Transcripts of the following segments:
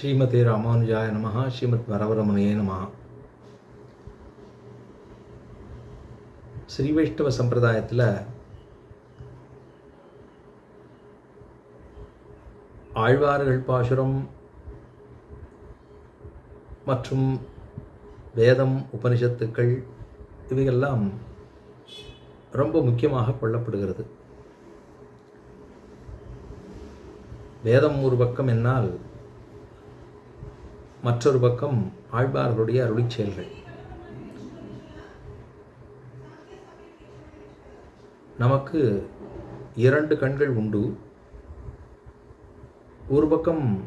ஸ்ரீமதே ராமானுஜாய நமஹ ஸ்ரீமத் வரவரமனையே நம ஸ்ரீ வைஷ்ணவ சம்பிரதாயத்தில் ஆழ்வார்கள் பாசுரம் மற்றும் வேதம் உபனிஷத்துக்கள் இவையெல்லாம் ரொம்ப முக்கியமாக கொள்ளப்படுகிறது. வேதம் ஒரு பக்கம் என்னால் மற்றொரு பக்கம் ஆழ்வார்களுடைய அருளிச் செயல்கள். நமக்கு இரண்டு கண்கள் உண்டு. ஒரு பக்கம்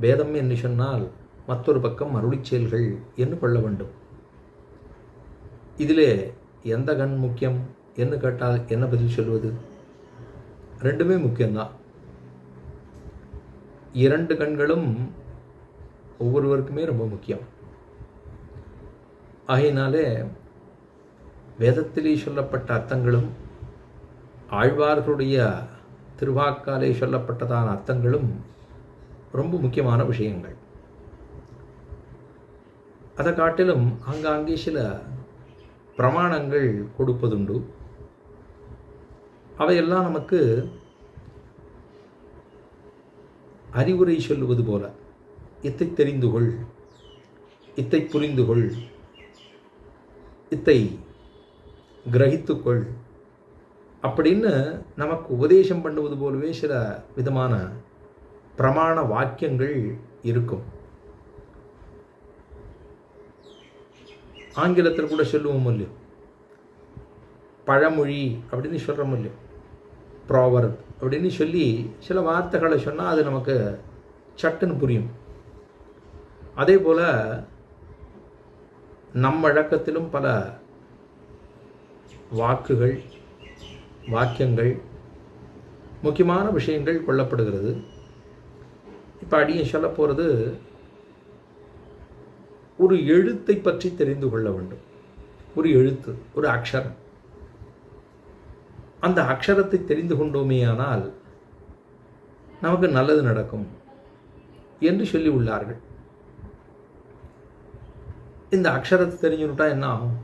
வேதம் என்று சொன்னால் மற்றொரு பக்கம் அருளிச் செயல்கள் என்று கொள்ள வேண்டும். இதிலே எந்த கண் முக்கியம்? என்று கேட்டால் என்ன பதில் சொல்வது? ரெண்டுமே முக்கியம்தான். இரண்டு கண்களும் ஒவ்வொருவருக்குமே ரொம்ப முக்கியம். ஆகையினாலே வேதத்திலே சொல்லப்பட்ட அர்த்தங்களும் ஆழ்வார்களுடைய திருவாக்காலே சொல்லப்பட்டதான அர்த்தங்களும் ரொம்ப முக்கியமான விஷயங்கள். அதை காட்டிலும் ஆங்காங்கே சில பிரமாணங்கள் கொடுப்பதுண்டு. அவையெல்லாம் நமக்கு அறிவுரை சொல்லுவது போல. இத்தை தெரிந்து கொள் இத்தை புரிந்து கொள் இத்தை கிரகித்துக்கொள். அப்படின்னு நமக்கு உபதேசம் பண்ணுவது போலவே சில விதமான பிரமாண வாக்கியங்கள் இருக்கும். ஆங்கிலத்தில் கூட சொல்லுவோம் இல்லையோ? பழமொழி அப்படின்னு சொல்கிறோம் இல்லையோ? ப்ராவர் அப்படின்னு சொல்லி சில வார்த்தைகளை சொன்னால் அது நமக்கு சட்டுன்னு புரியும். அதே போல் நம் வழக்கத்திலும் பல வாக்குகள் வாக்கியங்கள் முக்கியமான விஷயங்கள் கொல்லப்படுகிறது இப்போ அடியை சொல்ல போகிறது ஒரு எழுத்தை பற்றி தெரிந்து கொள்ள வேண்டும். ஒரு எழுத்து ஒரு அக்ஷரம். அந்த அக்ஷரத்தை தெரிந்து கொண்டோமேயானால் நமக்கு நல்லது நடக்கும் என்று சொல்லி உள்ளார்கள். இந்த அக்ஷரத்தை தெரிஞ்சுட்டா என்ன ஆகும்?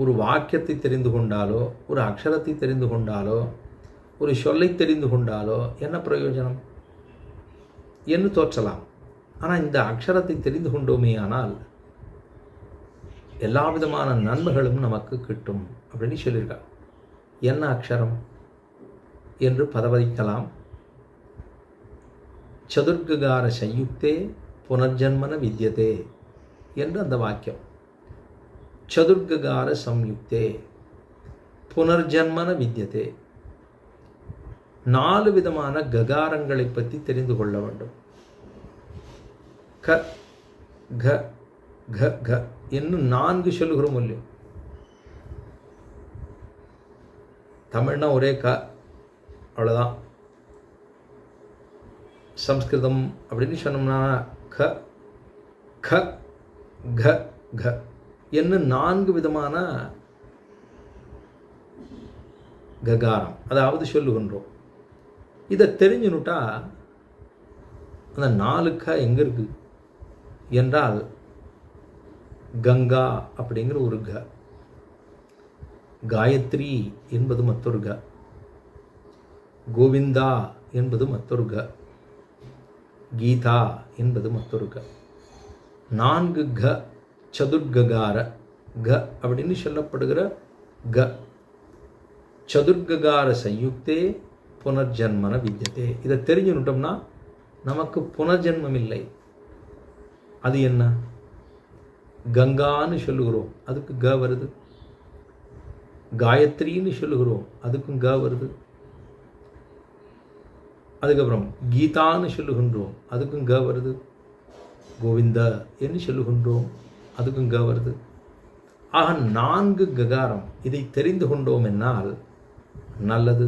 ஒரு வாக்கியத்தை தெரிந்து கொண்டாலோ ஒரு அக்ஷரத்தை தெரிந்து கொண்டாலோ ஒரு சொல்லை தெரிந்து கொண்டாலோ என்ன பிரயோஜனம்? என்று தோற்றலாம். ஆனால் இந்த அக்ஷரத்தை தெரிந்து கொண்டோமே ஆனால் எல்லா விதமான நன்மைகளும் நமக்கு கிட்டும் அப்படின்னு சொல்லியிருக்காங்க. என்ன அக்ஷரம் என்று பதவதிக்கலாம் சதுர்ககார சயுக்தே புனர்ஜன்மன வித்தியதே என்று அந்த வாக்கியம். சதுர்கார சம்யுக்தே புனர்ஜன்மன வித்தியதே நாலு விதமான ககாரங்களை பற்றி தெரிந்து கொள்ள வேண்டும். க க க க இன்னும் நான்கு சொல்லுகிறோம் இல்லையோ? தமிழ்னா ஒரே க அவ்வளோதான் சம்ஸ்கிருதம் அப்படின்னு சொன்னோம்னா க க க க. என்ன நான்கு விதமான ககாரம் அதாவது சொல்லுகின்றோம். இதை தெரிஞ்சுனுட்டா அந்த நாலு க எங்கே இருக்குது என்றால் கங்கா அப்படிங்கிற ஒரு க. காயத்ரி என்பது மற்றொரு க. கோவிந்தா என்பது மற்றொரு க. கீதா என்பது மற்றொரு க. நான்கு க சதுர்ககார க அப்படின்னு சொல்லப்படுகிற க. சதுர்ககார சயுக்தே புனர்ஜன்மன வித்தியதே இதை தெரிஞ்சுட்டோம்னா நமக்கு புனர்ஜென்மம் இல்லை. அது என்ன? கங்கான்னு சொல்லுகிறோம். அதுக்கு க வருது. காயத்ரின்னு சொல்லுகிறோம். அதுக்கும் க வருது. அதுக்கப்புறம் கீதான்னு சொல்லுகின்றோம். அதுக்கும் க வருது. கோவிந்தா என்று சொல்லுகின்றோம். அதுக்கும் க வருது. ஆக நான்கு ககாரம் இதை தெரிந்து கொண்டோம் என்னால் நல்லது.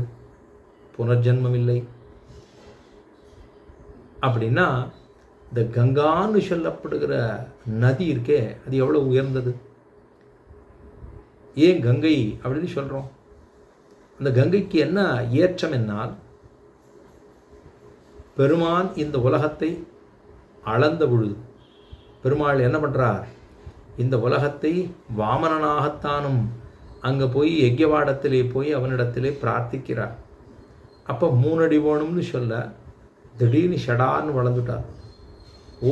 புனர்ஜென்மம் இல்லை. அப்படின்னா இந்த கங்கான்னு சொல்லப்படுகிற நதி இருக்கே அது எவ்வளோ உயர்ந்தது? ஏன் கங்கை அப்படின்னு சொல்கிறோம் அந்த கங்கைக்கு என்ன ஏற்றம் என்னால்? பெருமான் இந்த உலகத்தை அளந்த பொழுது பெருமாள் என்ன பண்ணுறார் இந்த உலகத்தை வாமனனாகத்தானும் அங்கே போய் யஜ்யவாடத்திலே போய் அவனிடத்திலே பிரார்த்திக்கிறார். அப்போ மூணடி வேணும்னு சொல்ல திடீர்னு ஷடார்னு வளர்ந்துட்டார்.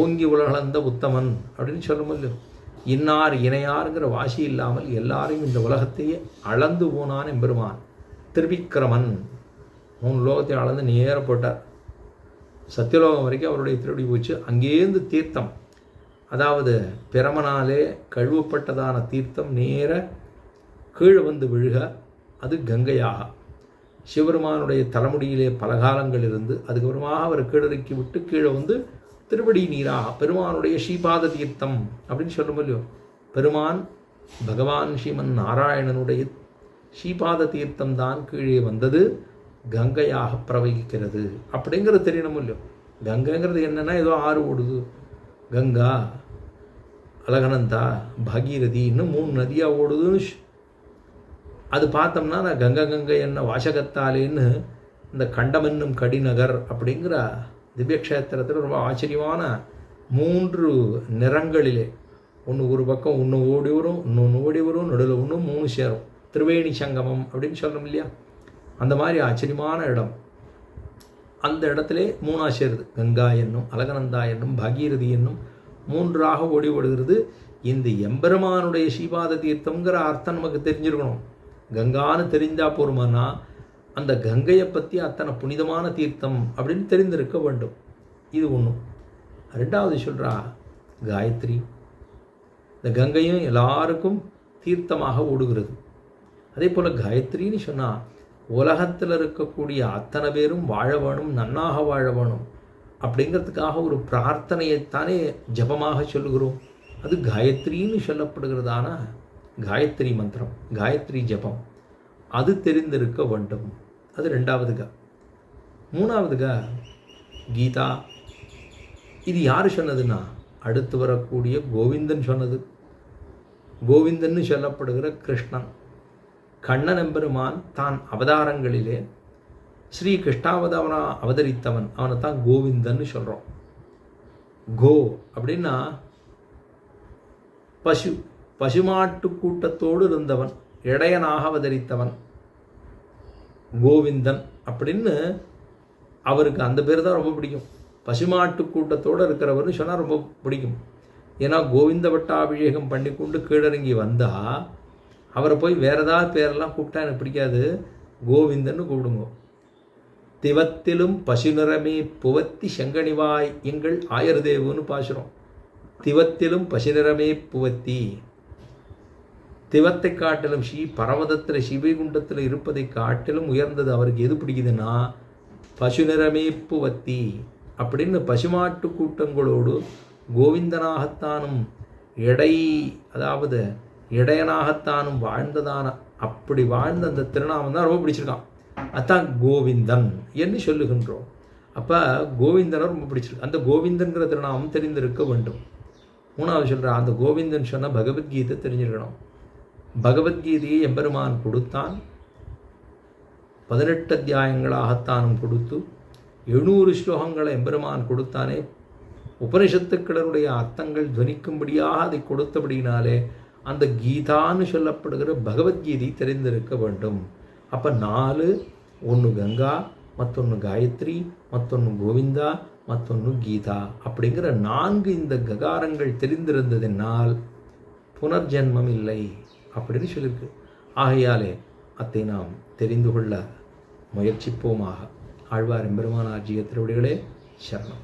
ஓங்கி உலகளந்த உத்தமன் அப்படின்னு சொல்ல முடியும் இன்னார் இணையாருங்கிற வாசி இல்லாமல் எல்லாரையும் இந்த உலகத்தையே அளந்து போனான் எம்பெருமான். திருவிக்கிரமன். மூணு லோகத்தை அளந்து நேர போட்டார். சத்தியலோகம் வரைக்கும் அவருடைய திருடி போச்சு. அங்கேருந்து தீர்த்தம். அதாவது பிரமனாலே கழுவப்பட்டதான தீர்த்தம் நேர கீழே வந்து விழுக அது கங்கையாக. சிவபெருமானுடைய தலைமுடியிலே பலகாலங்கள் இருந்து அதுக்கப்புறமாக அவர் கீழறுக்கி விட்டு கீழே வந்து திருவடி நீராக பெருமானுடைய ஸ்ரீபாத தீர்த்தம் அப்படின்னு சொல்லும் இல்லையோ. பெருமான் பகவான் ஸ்ரீமன் நாராயணனுடைய ஸ்ரீபாத தீர்த்தம் தான் கீழே வந்தது. கங்கையாக பிரவகிக்கிறது அப்படிங்கிறது தெரியணும் இல்லையோ? கங்கைங்கிறது என்னென்னா ஏதோ ஆறு ஓடுது. கங்கா அலகனந்தா பாகீரதி இன்னும் மூணு நதியாக ஓடுதுன்னு அது பார்த்தோம்னா நான் கங்கை கங்கை என்ன வாசகத்தாலேன்னு இந்த கண்டமென்னும் கடிநகர் அப்படிங்கிற திவ்யக்ஷேத்திரத்தில் ரொம்ப ஆச்சரியமான மூன்று நிறங்களிலே ஒன்று ஒரு பக்கம் ஒன்று ஓடி வரும் இன்னொன்று ஓடி வரும் நடுவில் ஒன்று மூணு சேரும். திருவேணி சங்கமம் அப்படின்னு சொல்கிறோம் இல்லையா? அந்த மாதிரி ஆச்சரியமான இடம். அந்த இடத்திலே மூணாக சேருது கங்கா என்னும் அலகநந்தா என்னும் பாகீரதி என்னும் மூன்றாக ஓடி ஓடுகிறது இந்த எம்பெருமானுடைய ஸ்ரீபாத தீர்த்தம்ங்கிற அர்த்தம் நமக்கு தெரிஞ்சிருக்கணும். கங்கான்னு தெரிஞ்சால் போருமானா அந்த கங்கையை பற்றி அத்தனை புனிதமான தீர்த்தம் அப்படின்னு தெரிந்திருக்க வேண்டும். இது ஒன்றும் ரெண்டாவது சொல்கிறா காயத்ரி. இந்த கங்கையும் எல்லாருக்கும் தீர்த்தமாக ஓடுகிறது. அதே போல் காயத்ரின்னு சொன்னால் உலகத்தில் இருக்கக்கூடிய அத்தனை பேரும் வாழ வேணும் நன்னாக வாழ வேணும் அப்படிங்கிறதுக்காக ஒரு பிரார்த்தனையைத்தானே ஜபமாக சொல்லுகிறோம். அது காயத்ரின்னு சொல்லப்படுகிறதான காயத்ரி மந்திரம் காயத்ரி ஜபம் அது தெரிந்திருக்க வேண்டும். அது ரெண்டாவதுகா மூணாவதுகா கீதா இது யார் சொன்னதுன்னா அடுத்து வரக்கூடிய கோவிந்தன் சொன்னது. கோவிந்தன்னு சொல்லப்படுகிற கிருஷ்ணன். கண்ணன் எம்பெருமான் தான் அவதாரங்களிலே ஸ்ரீ கிருஷ்ணாவதாரனா அவதரித்தவன். அவனை தான் கோவிந்தன்னு சொல்கிறோம் கோ அப்படின்னா பசு பசுமாட்டு கூட்டத்தோடு இருந்தவன் இடையனாக அவதரித்தவன் கோவிந்தன் அப்படின்னு அவருக்கு அந்த பேர் தான் ரொம்ப பிடிக்கும். பசுமாட்டு கூட்டத்தோடு இருக்கிறவர்னு சொன்னால் ரொம்ப பிடிக்கும். ஏன்னா கோவிந்த பட்டாபிஷேகம் பண்ணி கொண்டு கீழறங்கி வந்தால் அவரை போய் வேறு ஏதாவது பேரெல்லாம் கூப்பிட்டா எனக்கு பிடிக்காது. கோவிந்தன்னு கூப்பிடுங்க. திவத்திலும் பசு நிறமே புவத்தி செங்கனிவாய் எங்கள் ஆயர்தேவுன்னு பாசுறோம். திவத்திலும் பசு நிறமே புவத்தி. திவத்தை காட்டிலும் ஸ்ரீ பரமதத்தில் சிவகுண்டத்தில் இருப்பதை காட்டிலும் உயர்ந்தது அவருக்கு எது பிடிக்குதுன்னா பசு நிறமே புவத்தி. அப்படின்னு பசுமாட்டு கூட்டங்களோடு கோவிந்தனாகத்தானும் எடை அதாவது இடையனாகத்தானும் வாழ்ந்ததான அப்படி வாழ்ந்த அந்த திருநாமம் தான் ரொம்ப பிடிச்சிருக்கான். அதான் கோவிந்தன் என்று சொல்லுகின்றோம். அப்போ கோவிந்தனை ரொம்ப பிடிச்சிருக்கு. அந்த கோவிந்தன்கிற திருநாமம் தெரிந்திருக்க வேண்டும். மூணாவது சொல்கிற அந்த கோவிந்தன் சொன்ன பகவத்கீதை தெரிஞ்சிருக்கணும். பகவத்கீதையை எம்பெருமான் கொடுத்தான். பதினெட்டு அத்தியாயங்களாகத்தானும் கொடுத்து எழுநூறு ஸ்லோகங்களை எம்பெருமான் கொடுத்தானே. உபனிஷத்துக்களுடைய அர்த்தங்கள் துவனிக்கும்படியாக அதை கொடுத்தபடினாலே அந்த கீதான்னு சொல்லப்படுகிற பகவத்கீதை தெரிந்திருக்க வேண்டும். அப்போ நாலு ஒன்று கங்கா மற்றொன்று காயத்ரி மற்றொன்று கோவிந்தா மற்றொன்று கீதா அப்படிங்கிற நான்கு இந்த ககாரங்கள் தெரிந்திருந்ததினால் புனர்ஜென்மம் இல்லை அப்படின்னு சொல்லியிருக்கு. ஆகையாலே அதை நாம் தெரிந்து கொள்ள முயற்சிப்போமாக. ஆழ்வார் எம்பெருமானார் ஜீய திருவடிகளே சரணம்.